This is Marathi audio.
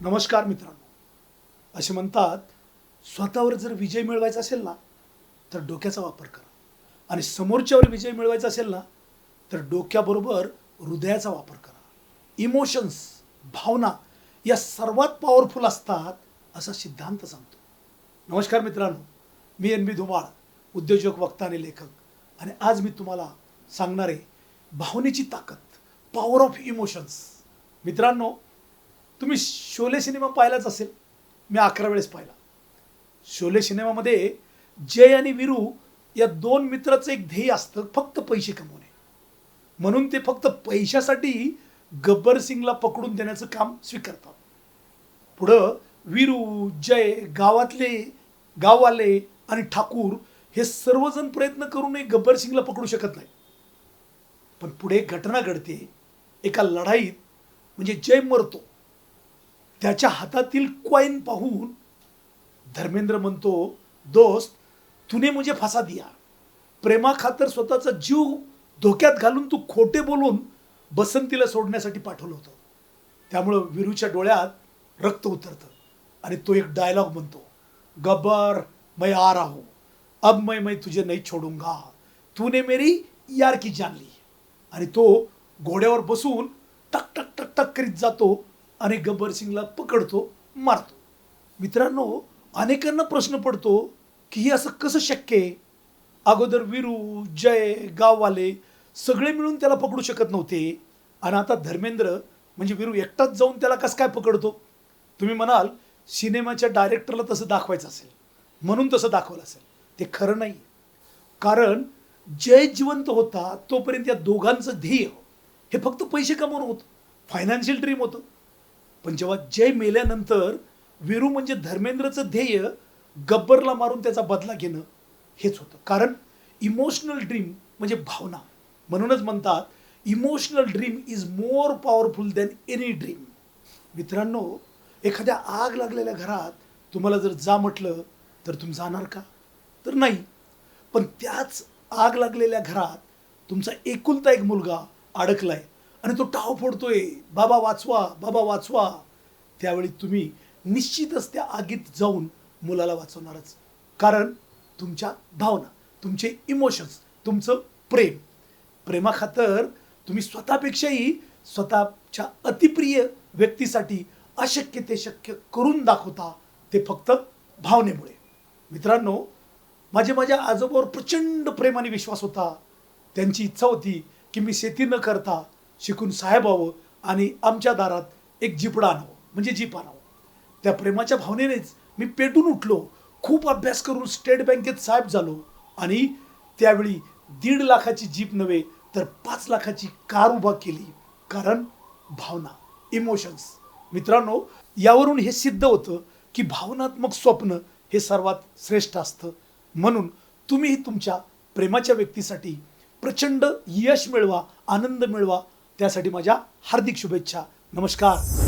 नमस्कार मित्रांनो. असे म्हणतात स्वतःवर जर विजय मिळवायचा असेल ना तर डोक्याचा वापर करा. आणि समोरच्यावर विजय मिळवायचा असेल ना तर डोक्याबरोबर हृदयाचा वापर करा. इमोशन्स भावना या सर्वात पॉवरफुल असतात असा सिद्धांत सांगतो. नमस्कार मित्रांनो. मी एन बी धुमाळ उद्योजक वक्ता आणि लेखक. आणि आज मी तुम्हाला सांगणारे भावनेची ताकद पॉवर ऑफ इमोशन्स मित्रांनो तुम्ही शोले सिनेमा पाहिलाच असेल. मी अकरा वेळेस पाहिला. शोले सिनेमामध्ये जय आणि विरू या दोन मित्राचं एक ध्येय असतं फक्त पैसे कमवणे. म्हणून ते फक्त पैशासाठी गब्बर सिंगला पकडून देण्याचं काम स्वीकारतात. पुढं विरू जय गावातले गाववाले आणि ठाकूर हे सर्वजण प्रयत्न करूनही गब्बर सिंगला पकडू शकत नाही. पण पुढे घटना घडते. एका लढाईत म्हणजे जय मरतो. त्याच्या हातातील क्वाईन पाहून धर्मेंद्र म्हणतो दोस्त तुने मुझे फसा दिया. प्रेमाखातर स्वतःचा जीव धोक्यात घालून तू खोटे बोलून बसंतीला सोडण्यासाठी पाठवलं होतं. त्यामुळं विरूच्या डोळ्यात रक्त उतरतं आणि तो एक डायलॉग म्हणतो गब्बर मैं आ रहा हूं. अब मैं मैं तुझे नहीं छोडूंगा. तूने मेरी यार की जानली आणि तो घोड्यावर बसून टक टक टक टक करीत जातो. आणि गब्बर सिंगला पकडतो मारतो. मित्रांनो अनेकांना प्रश्न पडतो की हे असं कसं शक्य आहे? अगोदर विरू जय गाववाले सगळे मिळून त्याला पकडू शकत नव्हते. आणि आता धर्मेंद्र म्हणजे विरू एकटाच जाऊन त्याला कसं काय पकडतो? तुम्ही म्हणाल सिनेमाच्या डायरेक्टरला तसं दाखवायचं असेल. म्हणून तसं दाखवलं असेल. ते खरं नाही. कारण जय जिवंत होता तोपर्यंत या दोघांचं ध्येय हे फक्त पैसे कमवणं होतं. फायनान्शियल ड्रीम होतं. पण जेव्हा जय मेल्यानंतर विरू म्हणजे धर्मेंद्रचं ध्येय गब्बरला मारून त्याचा बदला घेणं हेच होतं. कारण इमोशनल ड्रीम म्हणजे भावना. म्हणूनच म्हणतात emotional dream is more powerful than any dream मित्रांनो एखाद्या आग लागलेल्या घरात तुम्हाला जर जा म्हटलं तर तुम्ही जाणार का? तर नाही. पण त्याच आग लागलेल्या घरात तुमचा एकुलता एक मुलगा अडकलाय. आणि तो टाव फोडतोय. बाबा वाचवा बाबा वाचवा. त्यावेळी तुम्ही निश्चितच त्या आगीत जाऊन मुलाला वाचवणारच. कारण तुमच्या भावना तुमचे इमोशन्स तुमचं प्रेम. प्रेमाखातर तुम्ही स्वतःपेक्षाही स्वतःच्या अतिप्रिय व्यक्तीसाठी अशक्य ते शक्य करून दाखवता ते फक्त भावनेमुळे. मित्रांनो माझे माझ्या आजोबावर प्रचंड प्रेम आणि विश्वास होता. त्यांची इच्छा होती की मी शेती न करता शिकून साहेब व्हावं आणि आमच्या दारात एक जिपडा आणावं म्हणजे जीप आणावं. त्या प्रेमाच्या भावनेनेच मी पेटून उठलो. खूप अभ्यास करून स्टेट बँकेत साहेब झालो आणि त्यावेळी दीड लाखाची जीप नव्हे तर पाच लाखाची कार उभा केली. कारण भावना इमोशन्स मित्रांनो यावरून हे सिद्ध होतं की भावनात्मक स्वप्न हे सर्वात श्रेष्ठ असतं. म्हणून तुम्ही तुमच्या प्रेमाच्या व्यक्तीसाठी प्रचंड यश मिळवा आनंद मिळवा त्यासाठी माझ्या हार्दिक शुभेच्छा. नमस्कार.